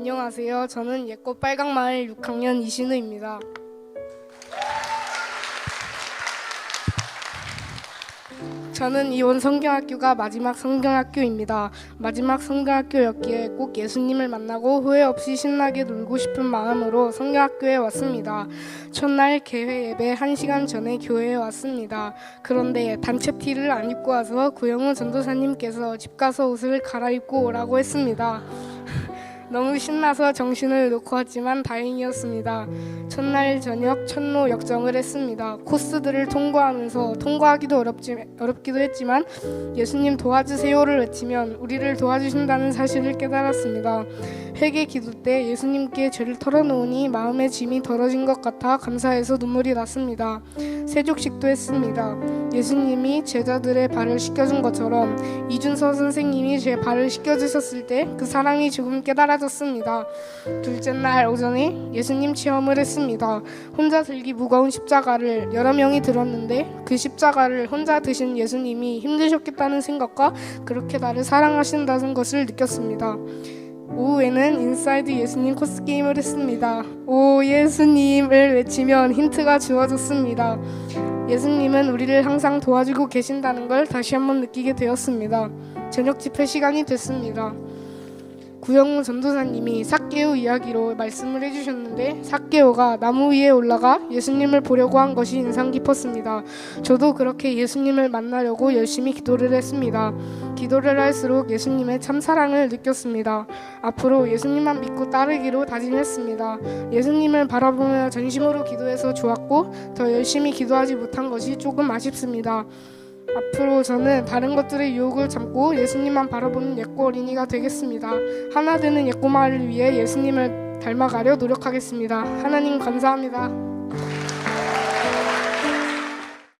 안녕하세요. 저는 예꽃 빨강마을 6학년 이신우입니다. 저는 이원 성경학교가 마지막 성경학교입니다. 마지막 성경학교였기에 꼭 예수님을 만나고 후회 없이 신나게 놀고 싶은 마음으로 성경학교에 왔습니다. 첫날 개회 예배 1시간 전에 교회에 왔습니다. 그런데 단체 티를 안 입고 와서 구영우 전도사님께서 집 가서 옷을 갈아입고 오라고 했습니다. 너무 신나서 정신을 놓고 왔지만 다행이었습니다. 첫날 저녁 천로 역정을 했습니다. 코스들을 통과하면서 통과하기도 어렵지, 어렵기도 했지만 예수님 도와주세요를 외치면 우리를 도와주신다는 사실을 깨달았습니다. 회개 기도 때 예수님께 죄를 털어놓으니 마음의 짐이 덜어진 것 같아 감사해서 눈물이 났습니다. 세족식도 했습니다. 예수님이 제자들의 발을 씻겨준 것처럼 이준서 선생님이 제 발을 씻겨주셨을 때 그 사랑이 조금 깨달아졌습니다. 둘째 날 오전에 예수님 체험을 했습니다. 혼자 들기 무거운 십자가를 여러 명이 들었는데 그 십자가를 혼자 드신 예수님이 힘드셨겠다는 생각과 그렇게 나를 사랑하신다는 것을 느꼈습니다. 오후에는 인사이드 예수님 코스 게임을 했습니다. 오 예수님을 외치면 힌트가 주어졌습니다. 예수님은 우리를 항상 도와주고 계신다는 걸 다시 한번 느끼게 되었습니다. 저녁 집회 시간이 됐습니다. 구영우 전도사님이 삭개오 이야기로 말씀을 해주셨는데 삭개오가 나무 위에 올라가 예수님을 보려고 한 것이 인상 깊었습니다. 저도 그렇게 예수님을 만나려고 열심히 기도를 했습니다. 기도를 할수록 예수님의 참 사랑을 느꼈습니다. 앞으로 예수님만 믿고 따르기로 다짐했습니다. 예수님을 바라보며 전심으로 기도해서 좋았고 더 열심히 기도하지 못한 것이 조금 아쉽습니다. 앞으로 저는 다른 것들의 유혹을 참고 예수님만 바라보는 예꼬 어린이가 되겠습니다. 하나 되는 예꼬마를 위해 예수님을 닮아가려 노력하겠습니다. 하나님 감사합니다.